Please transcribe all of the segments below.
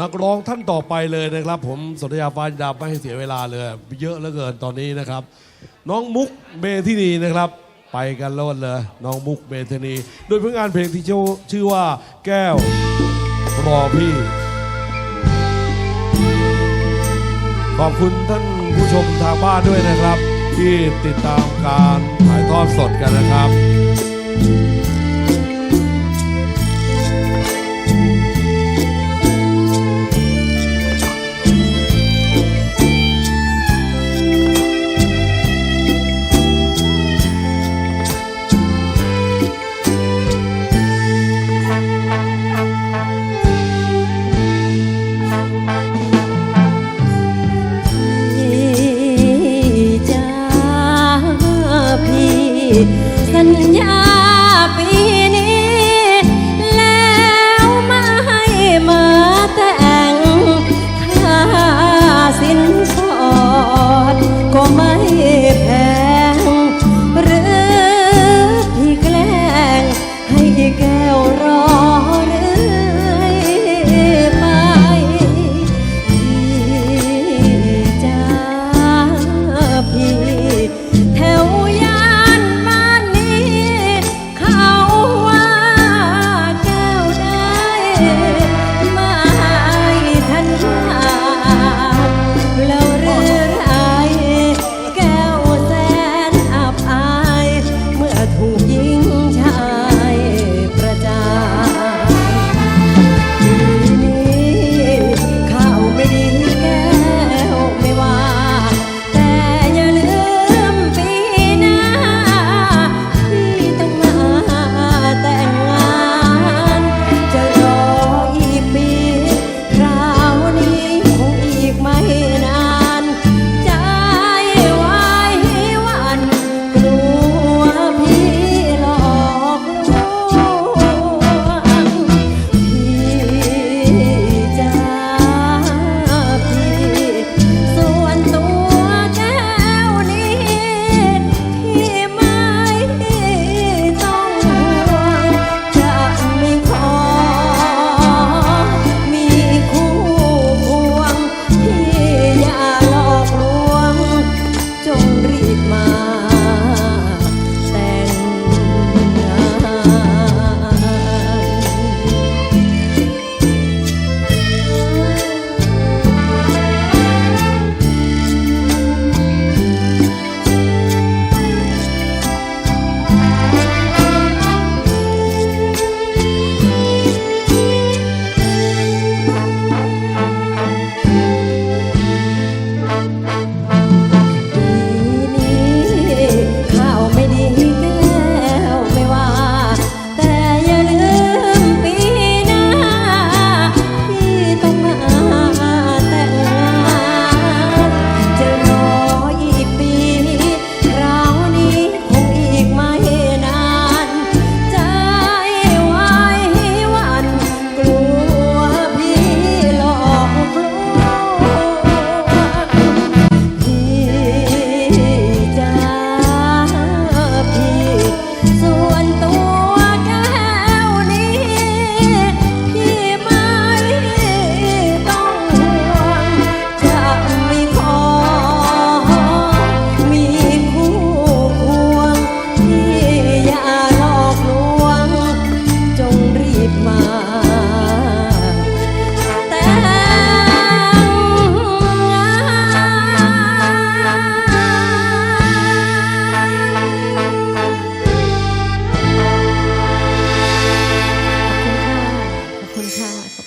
นักร้องท่านต่อไปเลยนะครับ ผมสนธยาฟ้าดาไม่ให้เสียเวลาเลย เยอะเหลือเกินตอนนี้นะครับ น้องมุกเมทินีนะครับ ไปกันโลดเลยน้องมุกเมทินี โดยผลงานเพลงที่ชื่อชื่อว่าแก้วรอพี่ ขอบคุณท่านผู้ชมทางบ้านด้วยนะครับ ที่ติดตามการถ่ายทอดสดกันนะครับ สัญญา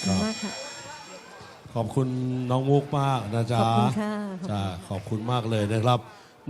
ค่ะขอบคุณค่ะขอบคุณมากค่ะ ขอบคุณน้องมุกมากนะจ๊ะขอบคุณค่ะ จ้าขอบคุณมากเลยนะครับ